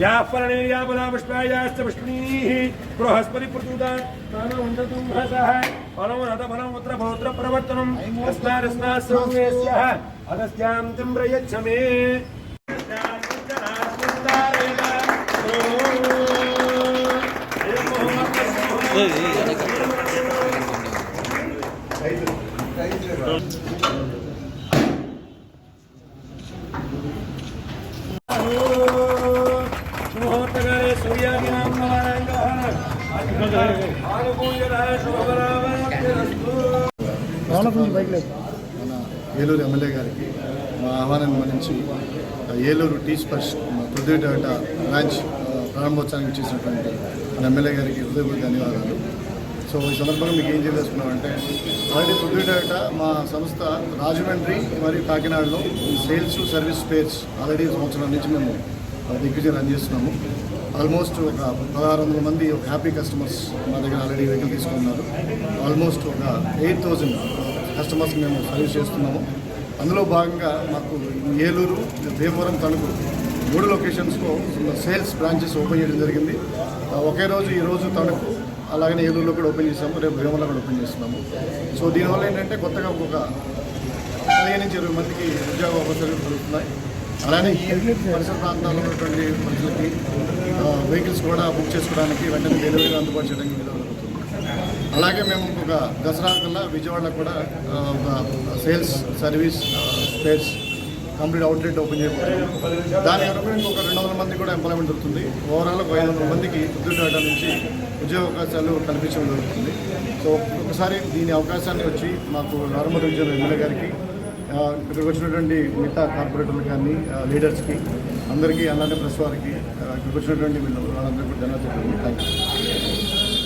या पर्णे या बलापुष्पायाश्च पुष्पिणीः बृहस्पतिप्रचूदान् नानवन्दतुम्भसः परमो नतफलमुत्र भौत्र प्रवर्तनम् अस्मारस्मात् सर्वे ఏలూరు ఎమ్మెల్యే గారికి మా ఆహ్వానం మన్నించి ఏలూరు టీ స్పర్శ్ ప్రొద్దుటేట బ్రాంచ్ ప్రారంభోత్సవానికి చేసినటువంటి మన ఎమ్మెల్యే గారికి హృదయపూర్వక ధన్యవాదాలు. సో ఈ సందర్భంగా మీకు ఏం తెలియజేసుకున్నామంటే ఆల్రెడీ పొద్దుట మా సంస్థ రాజమండ్రి మరియు కాకినాడలో సేల్స్ సర్వీస్ స్పేర్స్ ఆల్రెడీ సంవత్సరం నుంచి మేము ఆ, దిగ్విజయం రన్ చేస్తున్నాము. ఆల్మోస్ట్ ఒక పదహారు వందల మంది ఒక హ్యాపీ కస్టమర్స్ మా దగ్గర ఆల్రెడీ వెహికల్ తీసుకున్నారు. ఆల్మోస్ట్ ఒక ఎయిట్ థౌజండ్ కస్టమర్స్ మేము సర్వీస్ చేస్తున్నాము. అందులో భాగంగా మాకు ఏలూరు భీమవరం తణుకు మూడు లొకేషన్స్లో సేల్స్ బ్రాంచెస్ ఓపెన్ చేయడం జరిగింది. ఒకే రోజు ఈ రోజు తణుకు అలాగనే ఏలూరులో కూడా ఓపెన్ చేసాము రేపు భీమలో కూడా ఓపెన్ చేస్తున్నాము. సో దీనివల్ల ఏంటంటే కొత్తగా ఒక పదిహేను నుంచి ఇరవై మందికి ఉద్యోగ అవకాశాలు దొరుకుతున్నాయి. అలానే ఈ పరిసర ప్రాంతాల్లో ఉన్నటువంటి మనుషులకి వెహికల్స్ కూడా బుక్ చేసుకోవడానికి వెంటనే డెలివరీగా అందుబాటు చేయడానికి వీలు అలాగే మేము ఇంకొక దసరా కల్లా విజయవాడలో కూడా ఒక sales service space complete outlet open చేయబోతుంది. దాని వరకు ఇంకొక రెండు వందల మంది కూడా ఎంప్లాయ్మెంట్ దొరుకుతుంది. ఓవరాల్ ఒక ఐదు వందల మందికి ఉద్యోగాల నుంచి ఉద్యోగ అవకాశాలు కల్పించడం జరుగుతుంది. సో ఒకసారి దీని అవకాశాన్ని వచ్చి మాకు నార్మల్ రీజన్ ఎమ్మెల్యే గారికి ఇక్కడికి వచ్చినటువంటి మిగతా కార్పొరేటర్లు కానీ లీడర్స్కి అందరికీ అలాంటి ప్రెస్ వారికి ఇక్కడికి వచ్చినటువంటి వీళ్ళు వాళ్ళందరికీ కూడా ధన్యవాదాలు. థ్యాంక్ యూ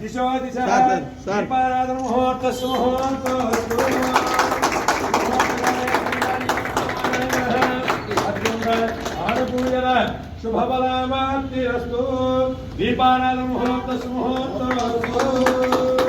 दिशो दिशा कृपाराध मुहूर्त सुमुहूर्त शुभबलामाप्तिरस्तु दीपानाद मुहूर्त सुमुहूर्त